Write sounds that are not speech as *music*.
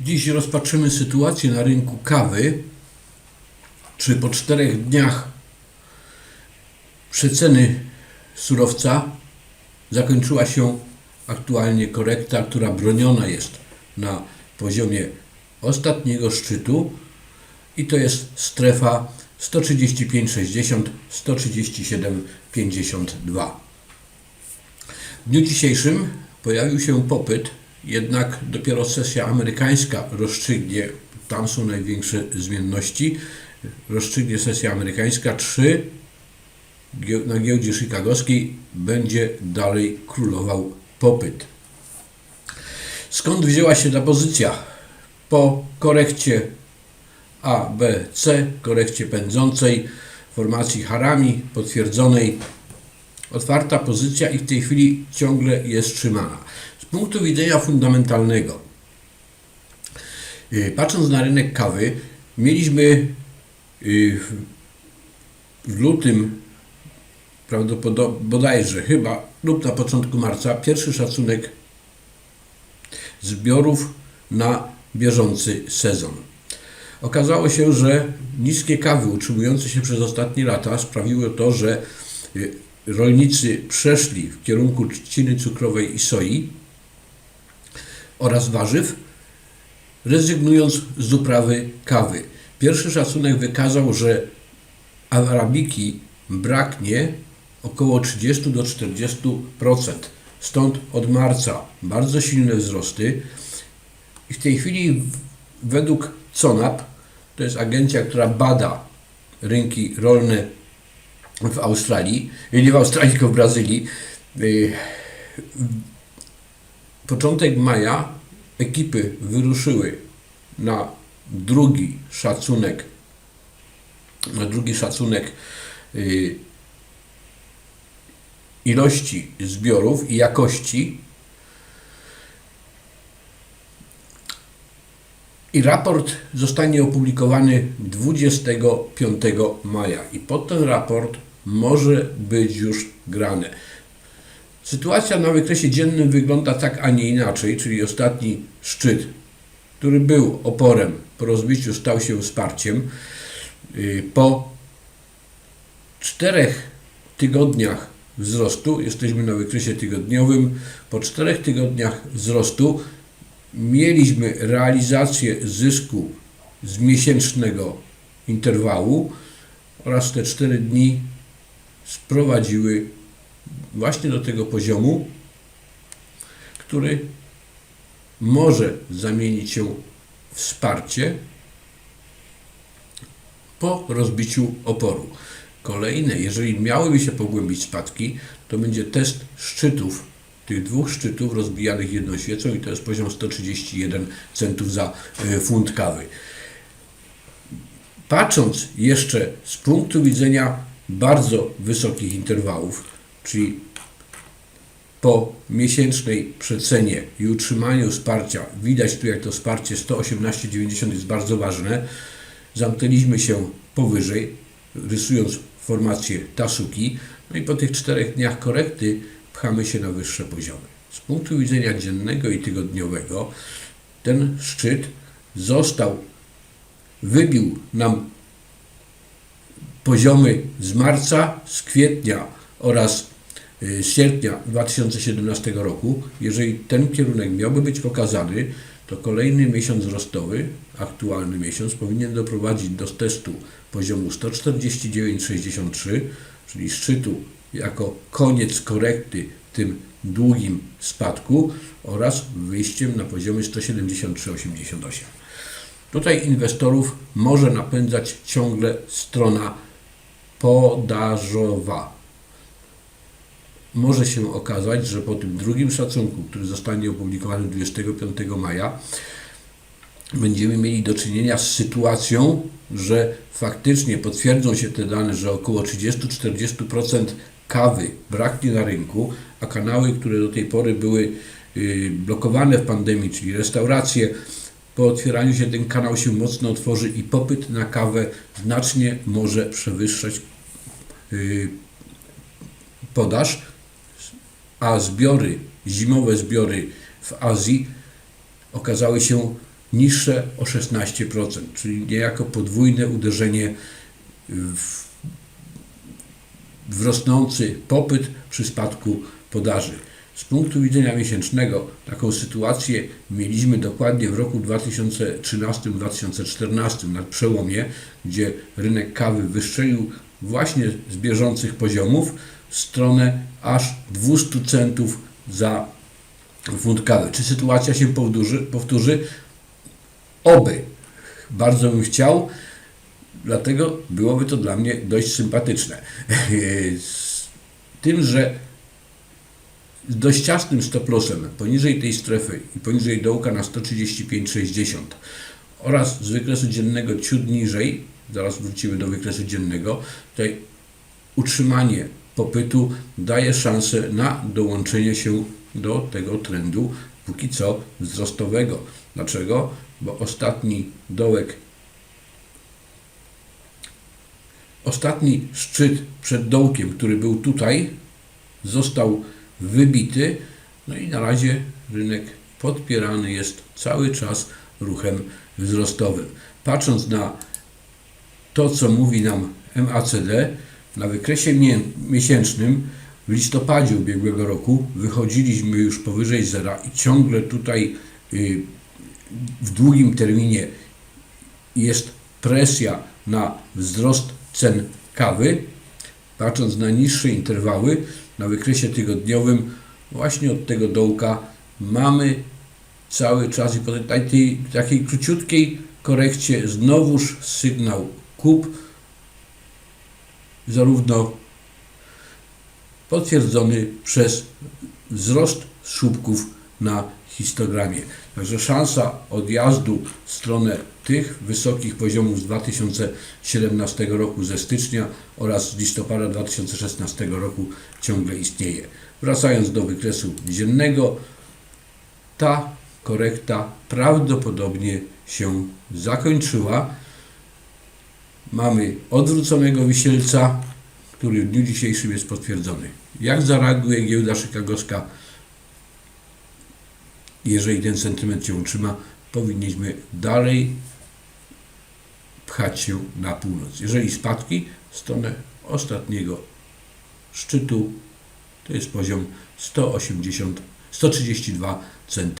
Dziś rozpatrzymy sytuację na rynku kawy. Czy po czterech dniach przeceny surowca zakończyła się aktualnie korekta, która broniona jest na poziomie ostatniego szczytu i to jest strefa 135,60 137,52. W dniu dzisiejszym pojawił się popyt, jednak dopiero sesja amerykańska rozstrzygnie, tam są największe zmienności, rozstrzygnie sesja amerykańska, czy na giełdzie chicagowskiej będzie dalej królował popyt. Skąd wzięła się ta pozycja? Po korekcie A, B, C, korekcie pędzącej, formacji harami potwierdzonej, otwarta pozycja i w tej chwili ciągle jest trzymana. Z punktu widzenia fundamentalnego, yy, patrząc na rynek kawy, mieliśmy w- w lutym prawdopodobnie bodajże chyba lub na początku marca pierwszy szacunek zbiorów na bieżący sezon. Okazało się, że niskie kawy utrzymujące się przez ostatnie lata sprawiły to, że y, rolnicy przeszli w kierunku trzciny cukrowej i soi oraz warzyw, rezygnując z uprawy kawy. Pierwszy szacunek wykazał, że arabiki braknie około 30 do 40%. Stąd od marca bardzo silne wzrosty. I w tej chwili według CONAP, to jest agencja, która bada rynki rolne w Australii, nie w Australii, tylko w Brazylii, y, początek maja ekipy wyruszyły na drugi szacunek, na drugi szacunek y, ilości zbiorów i jakości. I raport zostanie opublikowany 25 maja. I pod ten raport może być już grane. Sytuacja na wykresie dziennym wygląda tak, a nie inaczej, czyli ostatni szczyt, który był oporem po rozbiciu, stał się wsparciem. Y, Po czterech tygodniach wzrostu, jesteśmy na wykresie tygodniowym, po czterech tygodniach wzrostu mieliśmy realizację zysku z miesięcznego interwału oraz te cztery dni sprowadziły właśnie do tego poziomu, który może zamienić się w wsparcie po rozbiciu oporu. Kolejne, jeżeli miałyby się pogłębić spadki, to będzie test szczytów, tych dwóch szczytów rozbijanych jedną świecą i to jest poziom 131 centów za e, funt kawy. Patrząc jeszcze z punktu widzenia bardzo wysokich interwałów, czyli po miesięcznej przecenie i utrzymaniu wsparcia, widać tu jak to wsparcie 118,90 jest bardzo ważne, zamknęliśmy się powyżej, rysując formację Tasuki, no i po tych czterech dniach korekty pchamy się na wyższe poziomy. Z punktu widzenia dziennego i tygodniowego ten szczyt został, wybił nam poziomy z marca, z kwietnia oraz y, sierpnia 2017 roku. Jeżeli ten kierunek miałby być pokazany, to kolejny miesiąc wzrostowy, aktualny miesiąc, powinien doprowadzić do testu poziomu 149,63, czyli szczytu jako koniec korekty tym długim spadku oraz wyjściem na poziomie 173,88. Tutaj inwestorów może napędzać ciągle strona podażowa. Może się okazać, że po tym drugim szacunku, który zostanie opublikowany 25 maja, będziemy mieli do czynienia z sytuacją, że faktycznie potwierdzą się te dane, że około 30-40% kawy braknie na rynku, a kanały, które do tej pory były y, blokowane w pandemii, czyli restauracje, po otwieraniu się ten kanał się mocno otworzy i popyt na kawę znacznie może przewyższać y, podaż, a zbiory, zimowe zbiory w Azji okazały się niższe o 16%, czyli niejako podwójne uderzenie w, w rosnący popyt przy spadku podaży. Z punktu widzenia miesięcznego taką sytuację mieliśmy dokładnie w roku 2013-2014 na przełomie, gdzie rynek kawy wystrzelił właśnie z bieżących poziomów w stronę aż 200 centów za funt kawy. Czy sytuacja się powtórzy? powtórzy? Oby. Bardzo bym chciał, dlatego byłoby to dla mnie dość sympatyczne. Z *laughs* tym, że z dość ciasnym stoplosem poniżej tej strefy i poniżej dołka na 135,60 oraz z wykresu dziennego ciut niżej, zaraz wrócimy do wykresu dziennego, tutaj utrzymanie popytu daje szansę na dołączenie się do tego trendu póki co wzrostowego. Dlaczego? Bo ostatni dołek, ostatni szczyt przed dołkiem, który był tutaj, został wybity, no i na razie rynek podpierany jest cały czas ruchem wzrostowym. Patrząc na to, co mówi nam MACD, na wykresie mie- miesięcznym w listopadzie ubiegłego roku wychodziliśmy już powyżej zera i ciągle tutaj y, w długim terminie jest presja na wzrost cen kawy. Patrząc na niższe interwały, na wykresie tygodniowym, właśnie od tego dołka mamy cały czas i po tej takiej króciutkiej korekcie znowuż sygnał kup, zarówno potwierdzony przez wzrost słupków na histogramie. Także szansa odjazdu w stronę tych wysokich poziomów z 2017 roku ze stycznia oraz z listopada 2016 roku ciągle istnieje. Wracając do wykresu dziennego, ta korekta prawdopodobnie się zakończyła. Mamy odwróconego wisielca, który w dniu dzisiejszym jest potwierdzony. Jak zareaguje giełda chicagowska? Jeżeli ten sentyment się utrzyma, powinniśmy dalej pchać się na północ. Jeżeli spadki, w stronę ostatniego szczytu, to jest poziom 180, 132 centy.